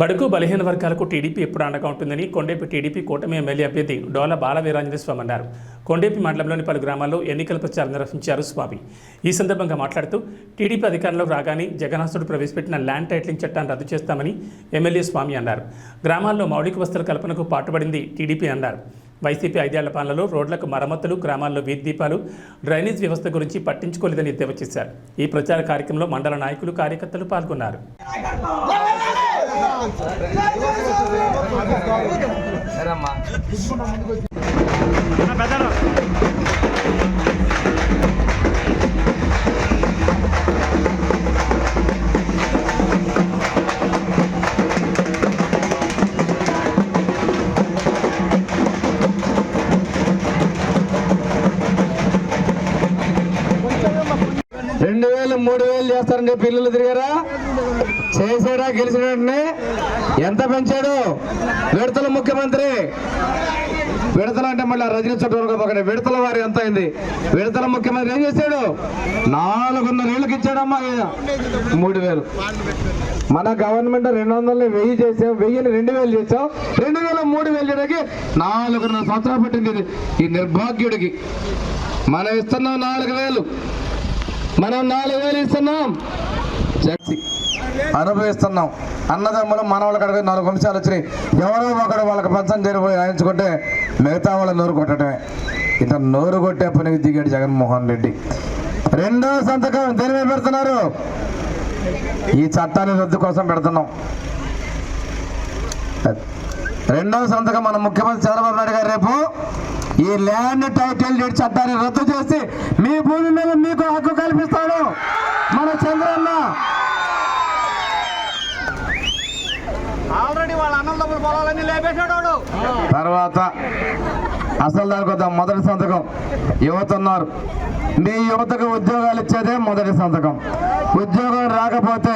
బడుగు బలహీన వర్గాలకు టీడీపీ ఎప్పుడు అండగా ఉంటుందని కొండేపి టీడీపీ కూటమి ఎమ్మెల్యే అభ్యర్థి డోల బాలవీరాంజనేయ స్వామి అన్నారు. కొండేపి మండలంలోని పలు గ్రామాల్లో ఎన్నికల ప్రచారం నిర్వహించారు స్వామి. ఈ సందర్భంగా మాట్లాడుతూ టీడీపీ అధికారంలో రాగానే జగన్హాసుడు ప్రవేశపెట్టిన ల్యాండ్ టైటిలింగ్ చట్టాన్ని రద్దు చేస్తామని ఎమ్మెల్యే స్వామి అన్నారు. గ్రామాల్లో మౌలిక వసతుల కల్పనకు పాటుపడింది టీడీపీ అన్నారు. వైసీపీ ఐదేళ్ళ పాలనలో రోడ్లకు మరమ్మతులు గ్రామాల్లో వీధి దీపాలు డ్రైనేజ్ వ్యవస్థ గురించి పట్టించుకోలేదని ఎద్దేవా చేశారు ఈ ప్రచార కార్యక్రమంలో మండల నాయకులు కార్యకర్తలు పాల్గొన్నారు. సరేమ్మా రెండు వేలు మూడు వేలు చేస్తారని చెప్పి ఇల్లు తిరిగారా? చేసాడా గెలిచిన వెంటనే? ఎంత పెంచాడు? విడతల ముఖ్యమంత్రి. విడతల అంటే మళ్ళీ రజనీ చుట్టూ పక్కన. విడతల వారి ఎంత అయింది? విడతల ముఖ్యమంత్రి ఏం చేశాడు? నాలుగున్నర ఏళ్ళకి ఇచ్చాడమ్మా మూడు వేలు. మన గవర్నమెంట్ రెండు వందలని వెయ్యి చేసాం. వెయ్యిని రెండు వేలు చేసాం. రెండు వేల మూడు వేలు చేయడానికి నాలుగున్నర సంవత్సరాలు పట్టింది ఈ నిర్భాగ్యుడికి. మనం ఇస్తున్నాం నాలుగు వేలు. మనం నాలుగు వేలు ఇస్తున్నాం. శక్తి అనుభవిస్తున్నాం. అన్నదమ్ములు మనవాళ్ళ కడిగి నాలుగు వంశాలు వచ్చినాయి. ఎవరో ఒకడు వాళ్ళకి పంచం చేరిపోయి రాయించుకుంటే మిగతా వాళ్ళ నోరు కొట్టడమే. ఇట్లా నోరు కొట్టే పనికి దిగాడు జగన్మోహన్ రెడ్డి. రెండో సంతకం దేని మీద పెడుతున్నారు? ఈ చట్టాన్ని రద్దు కోసం పెడుతున్నాం. రెండో సంతకం మన ముఖ్యమంత్రి చంద్రబాబు నాయుడు గారు రేపు ఈ ల్యాండ్ టైటిల్ డీడ్ చట్టాన్ని రద్దు చేసి మీ భూమి మీద మీకు హక్కు కల్పిస్తాడు మన చంద్రన్న. తర్వాత అసలు దానికి వద్దాం మొదటి సంతకం. యువత ఉన్నారు. మీ యువతకు ఉద్యోగాలు ఇచ్చేదే మొదటి సంతకం. ఉద్యోగం రాకపోతే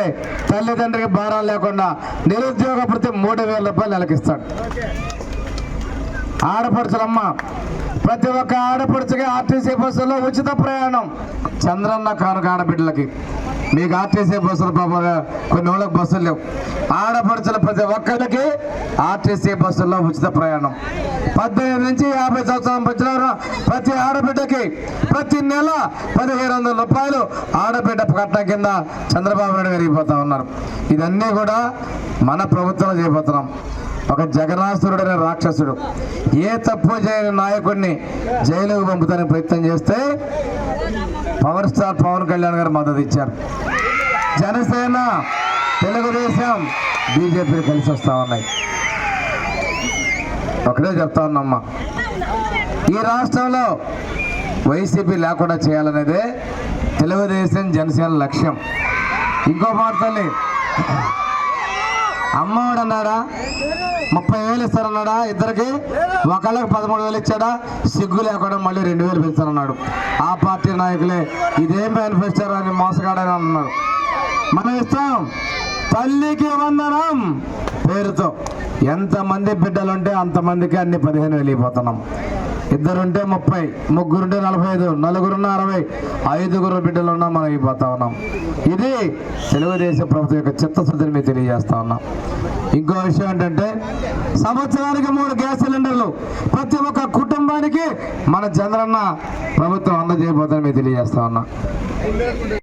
తల్లిదండ్రికి భారం లేకుండా నిరుద్యోగ ప్రతి మూడు వేల రూపాయలు నెలకిస్తాడు. ఆడపడుచులమ్మ ప్రతి ఒక్క ఆడపడుచుకి ఆర్టీసీ బస్సులో ఉచిత ప్రయాణం. చంద్రన్న కానుక ఆడబిడ్డలకి. మీకు ఆర్టీసీ బస్సులు పాప కొన్ని వాళ్ళకి బస్సులు లేవు. ఆడపడుచుల ప్రతి ఒక్కరికి ఆర్టీసీ బస్సుల్లో ఉచిత ప్రయాణం. పద్దెనిమిది నుంచి యాభై సంవత్సరాల మధ్యలో ప్రతి ఆడబిడ్డకి. ప్రతి నెల పదిహేను వందల రూపాయలు ఆడబిడ్డ కట్ట కింద చంద్రబాబు నాయుడు గారు ఉన్నారు. ఇదన్నీ కూడా మన ప్రభుత్వంలో చేయబోతున్నాం. ఒక జగనాసురుడైన రాక్షసుడు. ఏ తప్పు చేయని నాయకుడిని జైలుకు పంపుతానికి ప్రయత్నం చేస్తే పవర్ స్టార్ పవన్ కళ్యాణ్ గారు మద్దతు ఇచ్చారు. జనసేన తెలుగుదేశం బీజేపీ కలిసి వస్తా ఉన్నాయి. ఒకటే చెప్తా ఉన్నమ్మా. ఈ రాష్ట్రంలో వైసీపీ లేకుండా చేయాలనేదే తెలుగుదేశం జనసేన లక్ష్యం. ఇంకో మాట అమ్మఒడు అన్నాడా ముప్పై వేలు ఇస్తారన్నాడా ఇద్దరికి? ఒకళ్ళకి పదమూడు వేలు ఇచ్చాడా? సిగ్గు లేకుండా మళ్ళీ రెండు వేలు పెంచారన్నాడు. ఆ పార్టీ నాయకులే ఇదేం మేనిఫెస్టో అని మోసగాడని అన్నారు. మనం ఇస్తాం. తల్లికి వందనం. పేరుతో ఎంతమంది బిడ్డలుంటే అంతమందికి అన్ని పదిహేను వెళ్ళిపోతున్నాం ఇద్దరుంటే ముప్పై ముగ్గురుంటే నలభై ఐదు నలుగురున్న అరవై ఐదుగురు బిడ్డలున్నా మనం అయిపోతా ఉన్నాం. ఇది తెలుగుదేశం ప్రభుత్వం యొక్క చిత్తశుద్ధిని మీకు తెలియజేస్తా ఉన్నాం. ఇంకో విషయం ఏంటంటే సంవత్సరానికి మూడు గ్యాస్ సిలిండర్లు ప్రతి ఒక్క కుటుంబానికి మన చంద్రన్న ప్రభుత్వం అందజేయబోతుందని మీకు తెలియజేస్తా ఉన్నాం.